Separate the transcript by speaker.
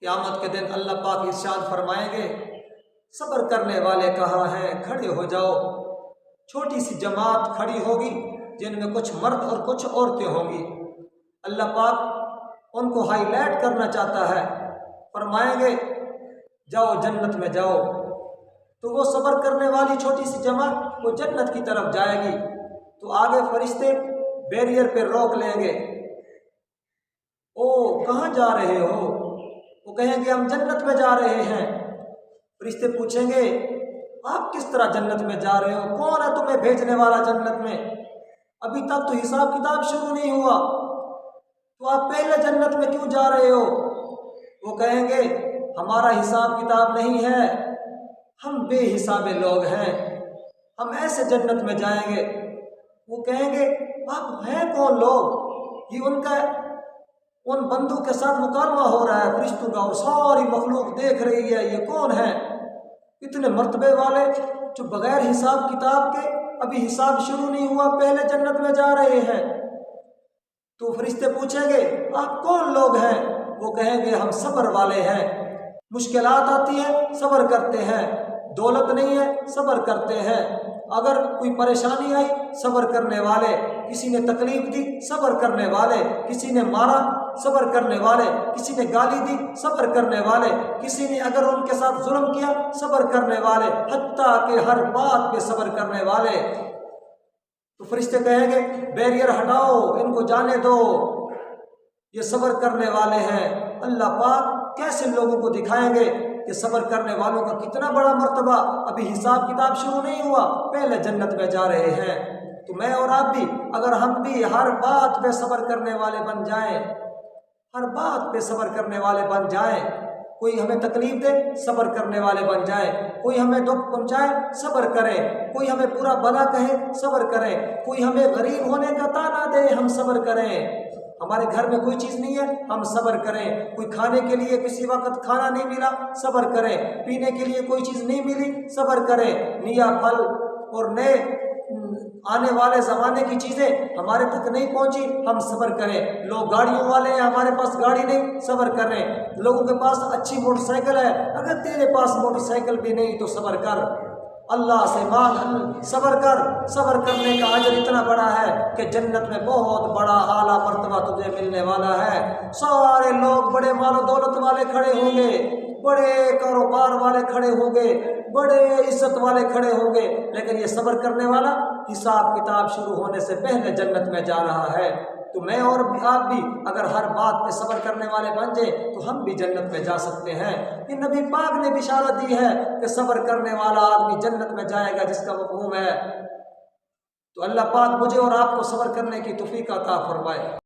Speaker 1: قیامت کے دن اللہ پاک ارشاد فرمائیں گے، صبر کرنے والے کہاں ہیں؟ کھڑے ہو جاؤ۔ چھوٹی سی جماعت کھڑی ہوگی، جن میں کچھ مرد اور کچھ عورتیں ہوں گی۔ اللہ پاک ان کو ہائی لائٹ کرنا چاہتا ہے۔ فرمائیں گے، جاؤ جنت میں جاؤ۔ تو وہ صبر کرنے والی چھوٹی سی جماعت وہ جنت کی طرف جائے گی۔ تو آگے فرشتے بیریئر پہ روک لیں گے۔ او کہاں جا رہے ہو؟ وہ کہیں گے ہم جنت میں جا رہے ہیں۔ فرشتے پوچھیں گے، آپ کس طرح جنت میں جا رہے ہو؟ کون ہے تمہیں بھیجنے والا جنت میں؟ ابھی تک تو حساب کتاب شروع نہیں ہوا۔ تو آپ پہلے جنت میں کیوں جا رہے ہو؟ وہ کہیں گے، ہمارا حساب کتاب نہیں ہے۔ ہم بے حساب لوگ ہیں۔ ہم ایسے جنت میں جائیں گے۔ وہ کہیں گے، آپ ہیں کون لوگ؟ یہ ان کا ان بندوں کے ساتھ مکالمہ ہو رہا ہے، فرشتوں کا، اور ساری مخلوق دیکھ رہی ہے، یہ کون ہے اتنے مرتبے والے جو بغیر حساب کتاب کے ابھی حساب شروع نہیں ہوا، پہلے جنت میں جا رہے ہیں۔ تو فرشتے پوچھیں گے، آپ کون لوگ ہیں؟ وہ کہیں گے، ہم صبر والے ہیں۔ مشکلات آتی ہیں، صبر کرتے ہیں۔ دولت نہیں ہے، صبر کرتے ہیں۔ اگر کوئی پریشانی آئی، صبر کرنے والے۔ کسی نے تکلیف دی، صبر کرنے والے۔ کسی نے مارا صبر کرنے والے، کسی نے گالی دی، صبر کرنے والے، کسی نے اگر ان کے ساتھ ظلم کیا، صبر کرنے والے، حتیٰ کہ ہر بات پہ صبر کرنے والے۔ تو فرشتے کہیں گے بیریئر ہٹاؤ، ان کو جانے دو۔ یہ صبر کرنے والے ہیں۔ اللہ پاک کیسے لوگوں کو دکھائیں گے کہ صبر کرنے والوں کا کتنا بڑا مرتبہ ابھی حساب کتاب شروع نہیں ہوا، پہلے جنت میں جا رہے ہیں۔ تو میں اور آپ بھی، اگر ہم بھی ہر بات پہ صبر کرنے والے بن جائیں ہر بات پہ صبر کرنے والے بن جائیں۔ کوئی ہمیں تکلیف دے، صبر کرنے والے بن جائیں۔ کوئی ہمیں دکھ پہنچائے، صبر کریں۔ کوئی ہمیں پورا بلا کہے، صبر کریں۔ کوئی ہمیں غریب ہونے کا تانا دے، ہم صبر کریں۔ ہمارے گھر میں کوئی چیز نہیں ہے، ہم صبر کریں۔ کوئی کھانے کے لیے کسی وقت کھانا نہیں ملا، صبر کریں۔ پینے کے لیے کوئی چیز نہیں ملی، صبر کریں۔ نیا پھل اور نئے آنے والے زمانے کی چیزیں ہمارے تک نہیں پہنچی، ہم صبر کریں۔ لوگ گاڑیوں والے ہیں، ہمارے پاس گاڑی نہیں، صبر کریں۔ لوگوں کے پاس اچھی موٹر سائیکل ہے، اگر تیرے پاس موٹر سائیکل بھی نہیں تو صبر کر۔ اللہ سے مانگ۔ صبر کر۔ صبر کرنے کا اجر اتنا بڑا ہے کہ جنت میں بہت بڑا اعلیٰ مرتبہ تجھے ملنے والا ہے۔ سارے لوگ بڑے مال و دولت والے کھڑے ہوں گے، بڑے کاروبار والے کھڑے ہوں گے۔ بڑے عزت والے کھڑے ہوں گے۔ لیکن یہ صبر کرنے والا حساب کتاب شروع ہونے سے پہلے جنت میں جا رہا ہے۔ تو میں اور آپ بھی اگر ہر بات پہ صبر کرنے والے بن جائیں تو ہم بھی جنت میں جا سکتے ہیں۔ کہ نبی پاک نے بشارت دی ہے کہ صبر کرنے والا آدمی جنت میں جائے گا جس کا مفہوم ہے۔ تو اللہ پاک مجھے اور آپ کو صبر کرنے کی توفیق عطا فرمائے۔